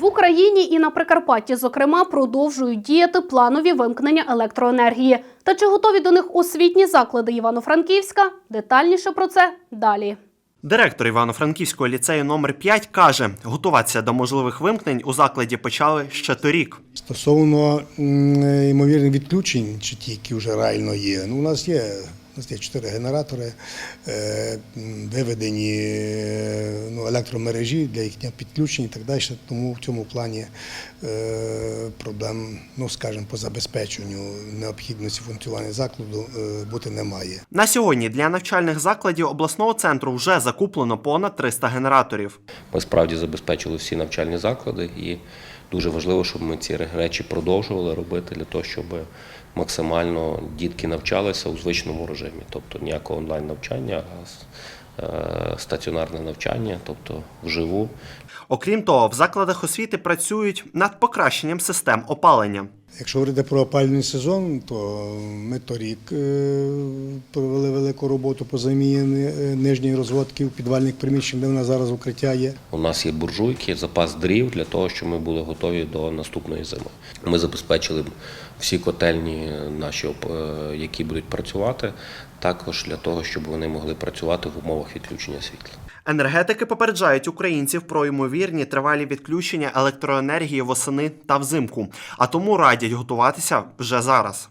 В Україні і на Прикарпатті, зокрема, продовжують діяти планові вимкнення електроенергії. Та чи готові до них освітні заклади Івано-Франківська? Детальніше про це далі. Директор Івано-Франківського ліцею номер 5 каже, готуватися до можливих вимкнень у закладі почали ще торік. Стосовно ймовірних відключень, чи ті, які вже реально є, ну, у нас є. У чотири генератори, е, виведені е, ну, електромережі для їхнього підключення і так далі. Тому в цьому плані е, проблем, ну скажімо, по забезпеченню необхідності функціонування закладу бути немає. На сьогодні для навчальних закладів обласного центру вже закуплено понад 300 генераторів. Ми справді забезпечили всі навчальні заклади, і дуже важливо, щоб ми ці речі продовжували робити для того, щоб максимально дітки навчалися у звичному режимі, тобто ніякого онлайн навчання, а е, стаціонарне навчання, тобто вживу. Окрім того, в закладах освіти працюють над покращенням систем опалення. Якщо говорити про опальний сезон, то ми торік е, провели велику роботу по заміні нижньої розводки у підвальних приміщень, де в зараз укриття є. У нас є буржуйки, запас дрів для того, щоб ми були готові до наступної зими. Ми забезпечили всі котельні наші, е, які будуть працювати, також для того, щоб вони могли працювати в умовах відключення світла. Енергетики попереджають українців про ймовірні тривалі відключення електроенергії восени та взимку, а тому радять готуватися вже зараз.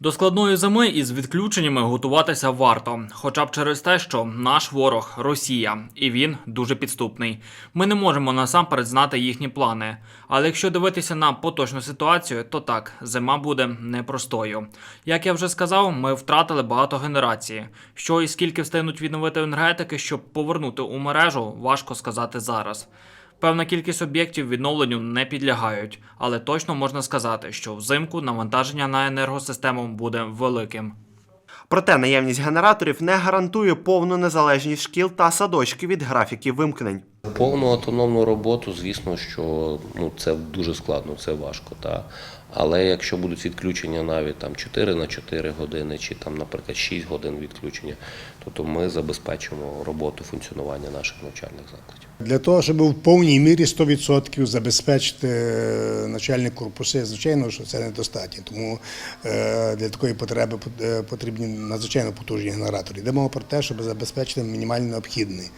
До складної зими із відключеннями готуватися варто, хоча б через те, що наш ворог Росія, і він дуже підступний. Ми не можемо насамперед знати їхні плани. Але якщо дивитися на поточну ситуацію, то так, зима буде непростою. Як я вже сказав, ми втратили багато генерації. Що і скільки встигнуть відновити енергетики, щоб повернути у мережу, важко сказати зараз. Певна кількість об'єктів відновленню не підлягають, але точно можна сказати, що взимку навантаження на енергосистему буде великим. Проте наявність генераторів не гарантує повну незалежність шкіл та садочків від графіків вимкнень. Повну автономну роботу, звісно, що ну, це дуже складно, це важко. Та. Але якщо будуть відключення навіть там 4 на 4 години, чи там, наприклад, 6 годин відключення, то, то ми забезпечимо роботу функціонування наших навчальних закладів. Для того, щоб в повній мірі 100% забезпечити е, начальні корпуси, звичайно, що це недостатньо. Тому е, для такої потреби е, потрібні надзвичайно потужні генератори. Йде мова про те, щоб забезпечити мінімально необхідний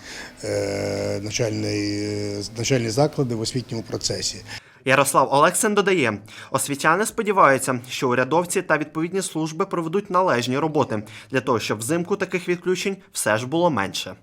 е, е, заклади в освітньому процесі. Ярослав Олексин додає, освітяни сподіваються, що урядовці та відповідні служби проведуть належні роботи для того, щоб взимку таких відключень все ж було менше.